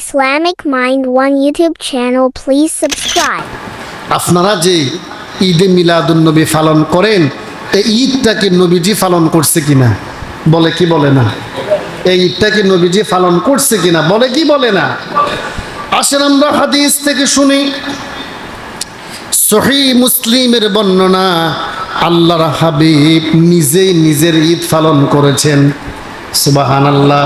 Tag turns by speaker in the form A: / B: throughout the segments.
A: Islamic Mind One YouTube channel, please subscribe.
B: আপনারা যে ঈদে মিলাদুন্নবী পালন করেন এই ঈদটাকে নবীজি পালন করছে কিনা? বলে কি বলে না? এই ঈদটাকে নবীজি পালন করছে কিনা? বলে কি বলে না? আসেন আমরা হাদিস থেকে শুনি। সহি মুসলিমের বর্ণনা আল্লাহর হাবিব নিজেই নিজের ঈদ পালন করেছেন। সুবাহান আল্লাহ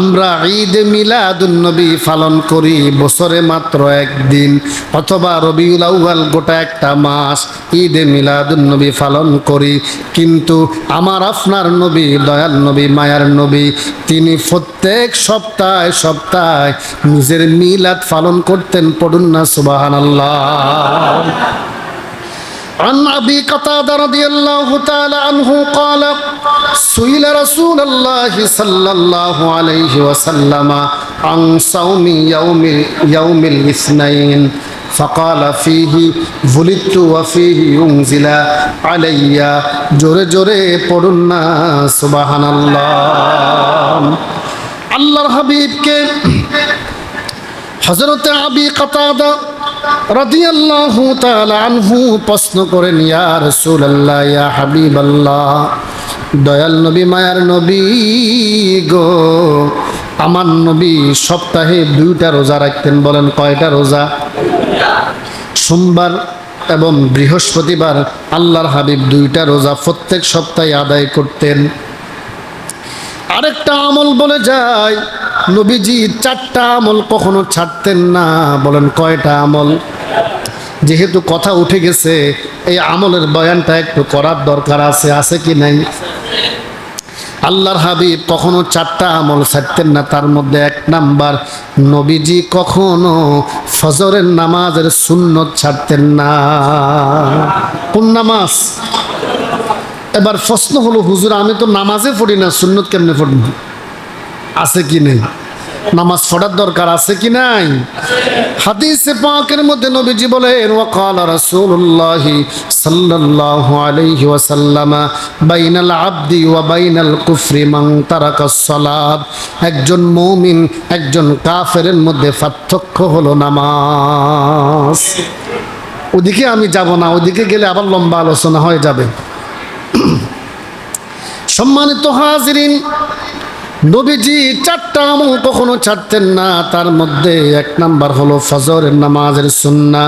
B: আমরা ঈদ মিলাদুন্নবী পালন করি বছরে মাত্র একদিন, অথবা রবিউল আউয়াল গোটা একটা মাস ঈদ মিলাদুন্নবী পালন করি। কিন্তু আমার আপনার নবী, দয়াল নবী, মায়ার নবী, তিনি প্রত্যেক সপ্তাহে সপ্তাহে নিজের মিলাদ পালন করতেন, পড়ুন না সুবাহান আল্লাহ عن أبي قتادة رضي الله تعالى عنه قال سئل رسول الله صلى الله عليه وسلم عن صوم يوم يوم الاثنين فقال فيه ولدت وفيه ينزل علي جوري جوري পড়ুন سبحان الله আল্লাহর হাবিবকে হজরত আবি কাতাদা রাদিয়াল্লাহু তাআলা আনহু প্রশ্ন করেন, ইয়া রাসূলুল্লাহ, ইয়া হাবিবাল্লাহ, দয়াল নবী, মায়ার নবী গো, আমার নবী সপ্তাহে দুইটা রোজা রাখতেন। বলেন, কয়টা রোজা? সোমবার এবং বৃহস্পতিবার আল্লাহর হাবিব দুইটা রোজা প্রত্যেক সপ্তাহে আদায় করতেন। আরেকটা আমল বলে যায় নবীজি, চারটা আমল কখনো ছাড়তেন না। বলেন, কয়টা আমল? যেহেতু কথা উঠে গেছে, এই আমলের বয়ানটা একটু করার দরকার আছে আছে কি নাই? আল্লাহর হাবিব কখনো চারটা আমল ছাড়তেন না, তার মধ্যে এক নাম্বার, নবীজি কখনো ফজরের নামাজের সুন্নত ছাড়তেন না। কোন নামাজ? এবার প্রশ্ন হলো, হুজুর, আমি তো নামাজে পড়ি না, সুন্নত কেমনে পড়ব? আছে কি নেই? নামাজ পড়ার দরকার আছে কি নাই? হাদিসে পাকের মধ্যে নবীজি বলেন, ওয়াকাল রাসূলুল্লাহ সাল্লাল্লাহু আলাইহি ওয়াসাল্লাম, বাইনাল আবদি ওয়া বাইনাল কুফরি মান তারাকাস সালাত। একজন মুমিন, একজন কাফেরের মধ্যে পার্থক্য হলো নামাজ। ওদিকে আমি যাব না, ওদিকে গেলে আবার লম্বা আলোচনা হয়ে যাবে। সম্মানিত হাজিরিন নবীজি চারটা আমল কখনো ছাড়তেন না। তার মধ্যে এক নাম্বার হলো ফজরের নামাজের সুন্না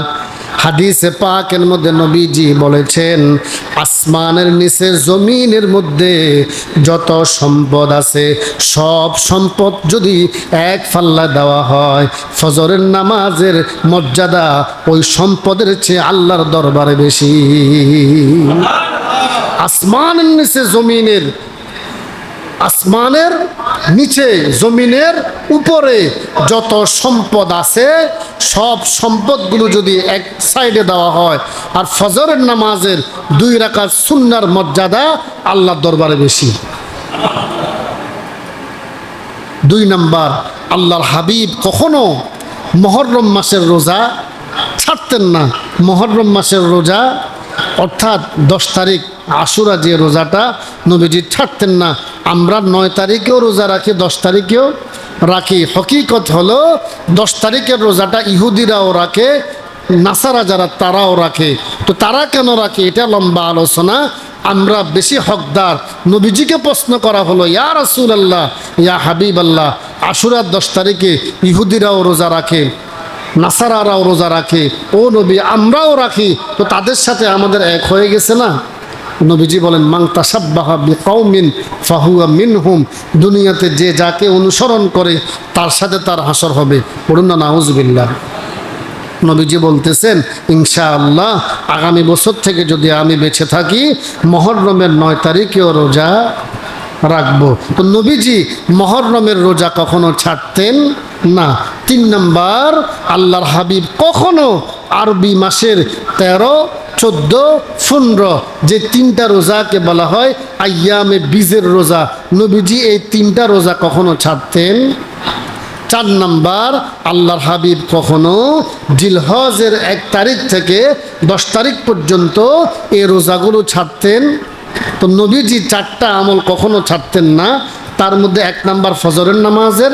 B: হাদিসে পাকের মধ্যে নবীজি বলেছেন, আসমানের নিচে জমিনের মধ্যে যত সম্পদ আছে, সব সম্পদ যদি এক ফাল্লা দেওয়া হয়, ফজরের নামাজের মর্যাদা ওই সম্পদের চেয়ে আল্লাহর দরবারে বেশি। আসমানের নিচে জমিনের আসমানের নিচে, জমিনের উপরে যত সম্পদ আছে, সব সম্পদগুলো যদি এক সাইডে দেওয়া হয়, আর ফজরের নামাজের দুই রাকাত সুন্নার মর্যাদা আল্লাহর দরবারে বেশি। দুই নাম্বার, আল্লাহর হাবিব কখনো মহরম মাসের রোজা ছাড়তেন না। মহরম মাসের রোজা, অর্থাৎ দশ তারিখ আশুরা যে রোজাটা নবীজি ছাড়তেন না, আমরা নয় তারিখেও রোজা রাখি, দশ তারিখেও রাখি। হকিকত হলো, দশ তারিখের রোজাটা ইহুদিরাও রাখে, নাসারা যারা তারাও রাখে। তো তারা কেন রাখে? এটা লম্বা আলোচনা। আমরা বেশি হকদার। নবীজিকে প্রশ্ন করা হলো, ইয়া রাসুল আল্লাহ ইয়া হাবিব আল্লাহ আশুরার দশ তারিখে ইহুদিরাও রোজা রাখে, নাসারারাও রোজা রাখে? ও নবী, আমরাও রাখি। তো তাদের সাথে আমাদের এক হয়ে গেছে না? নবীজি বলেন মাং তাসাব্বাহা বিকাউমিন ফাহুয়া মিনহুম দুনিয়াতে যে যাকে অনুসরণ করে, তার সাথে তার হাসর হবে। পড়ুন না, নাউজবিল্লাহ। নবীজি বলতেছেন, ইনশাআল্লাহ, আগামী বছর থেকে যদি আমি বেঁচে থাকি, মহরমের নয় তারিখেও রোজা রাখব। তো নবীজি মহরমের রোজা কখনো ছাড়তেন না। তিন নম্বর, আল্লাহর হাবিব কখনো আরবি মাসের তেরো চোদ্দ পনেরো, যে তিনটা রোজাকে বলা হয় আয়ামে বীজের রোজা। নবীজি এই তিনটা রোজা কখনো ছাড়তেন? চার নাম্বার, আল্লাহর হাবিব কখনো জিলহজের এক তারিখ থেকে দশ তারিখ পর্যন্ত এই রোজাগুলো ছাড়তেন? তো নবীজি চারটা আমল কখনো ছাড়তেন না। তার মধ্যে এক নাম্বার ফজরের নামাজের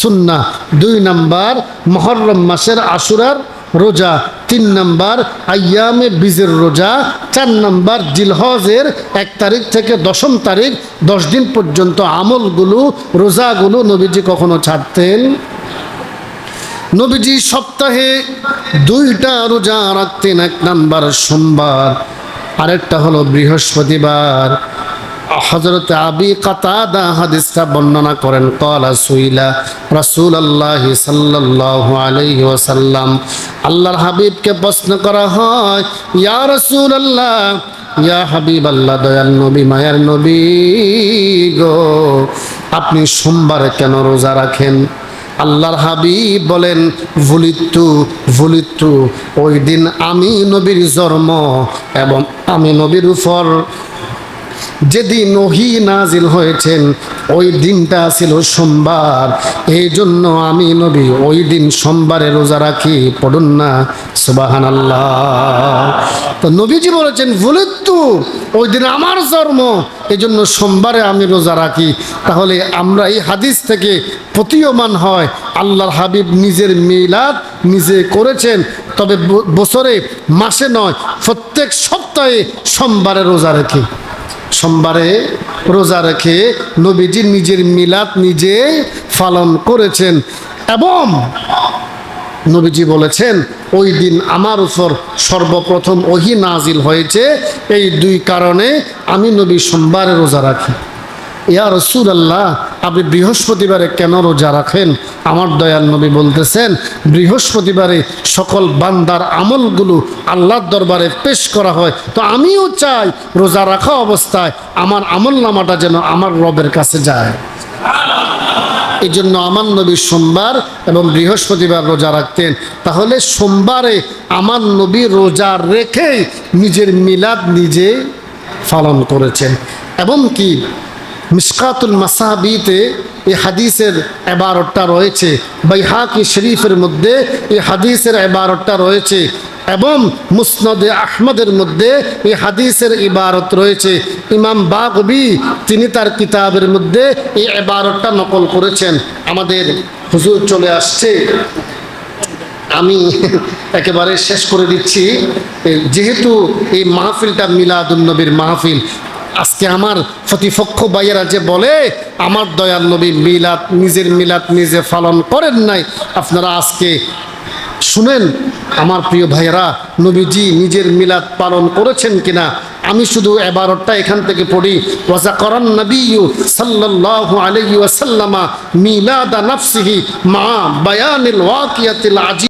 B: সুন্না দুই নাম্বার মহরম মাসের আশুরার রোজা তিন নাম্বার আয়ামে বীজের রোজা, চার নাম্বার জিলহজের এক তারিখ থেকে দশম তারিখ, দশ দিন পর্যন্ত আমলগুলো, রোজাগুলো নবীজি কখনো ছাড়তেন? নবীজি সপ্তাহে দুইটা রোজা রাখতেন, এক নাম্বার সোমবার, আরেকটা হলো বৃহস্পতিবার। হজরত আবি কাতাদা হাদিসটা বর্ণনা করেন, কলা সুইলা রাসূল আল্লাহ সাল্লাল্লাহু আলাইহি ওয়াসাল্লাম। আল্লাহর হাবিবকে প্রশ্ন করা হয়, ইয়া রাসূল আল্লাহ ইয়া হাবিব আল্লাহ দয়াল নবী, মায়ার নবী গো, আপনি সোমবারে কেন রোজা রাখেন? আল্লাহর হাবিব বলেন, ভুলিত্তু ভুলিত্তু, ওই দিন আমি নবীর জন্ম এবং আমি নবীর উপর যেদিন নহি নাজিল হয়েছেন, ওই দিনটা ছিল সোমবার। এই জন্য আমি নবী, ওই দিন সোমবারে রোজা রাখি, পড়ুন না সুবাহান তো নবীজি বলেছেন ভুলিত্তু ওই দিন আমার জন্ম এই জন্য সোমবারে আমি রোজা রাখি। তাহলে আমরা এই হাদিস থেকে প্রতীয়মান হয়, আল্লাহর হাবিব নিজের মিলাদ নিজে করেছেন, তবে বছরে, মাসে নয়, প্রত্যেক সপ্তাহে সোমবারে রোজা রেখে। সোমবারে রোজা রেখে নবীজি নিজের মিলাদ নিজে পালন করেছেন এবং নবীজি বলেছেন, ওই দিন আমার উপর সর্বপ্রথম ওহি নাজিল হয়েছে। এই দুই কারণে আমি নবী সোমবারে রোজা রাখি। ইয়া রসুল আল্লাহ আপনি বৃহস্পতিবারে কেন রোজা রাখেন? আমার দয়াল নবী বলতেছেন, বৃহস্পতিবারে সকল বান্দার আমলগুলো আল্লাহর দরবারে পেশ করা হয়। তো আমিও চাই রোজা রাখা অবস্থায় আমার আমল নামাটা যেন আমার রবের কাছে যায়। এই জন্য আমার নবী সোমবার এবং বৃহস্পতিবার রোজা রাখতেন। তাহলে সোমবারে আমার নবী রোজা রেখে নিজের মিলাদ নিজে পালন করেছেন। এবং কি? মিসকাতুল মাসাহাবিতে এই হাদিসের এবারটা রয়েছে। বাইহাকি শরীফের মধ্যে এই হাদিসের এবারটা রয়েছে এবং মুসনদে আহমদের মধ্যে এই হাদিসের ইবারত রয়েছে। ইমাম বাগবি তিনি তার কিতাবের মধ্যে এই এবারতটা নকল করেছেন। আমাদের হুজুর চলে আসছে। আমি একেবারে শেষ করে দিচ্ছি। যেহেতু এই মাহফিলটা মিলাদুন্নবীর মাহফিল আজকে আমার প্রতিপক্ষ ভাইয়েরা যে বলে, আমার দয়াল নবী মিলাদ, নিজের মিলাদ নিজে পালন করেন নাই। আপনারা আজকে শুনেন, আমার প্রিয় ভাইয়েরা, নবীজি নিজের মিলাদ পালন করেছেন কিনা? আমি শুধু এবারটা এখান থেকে পড়ি ওয়াজা করান নবী সাল্লাল্লাহু আলাইহি ওয়াসাল্লামা মিলাদা নাফসিহি মা বায়ানিল ওয়াকিয়াতিল আজি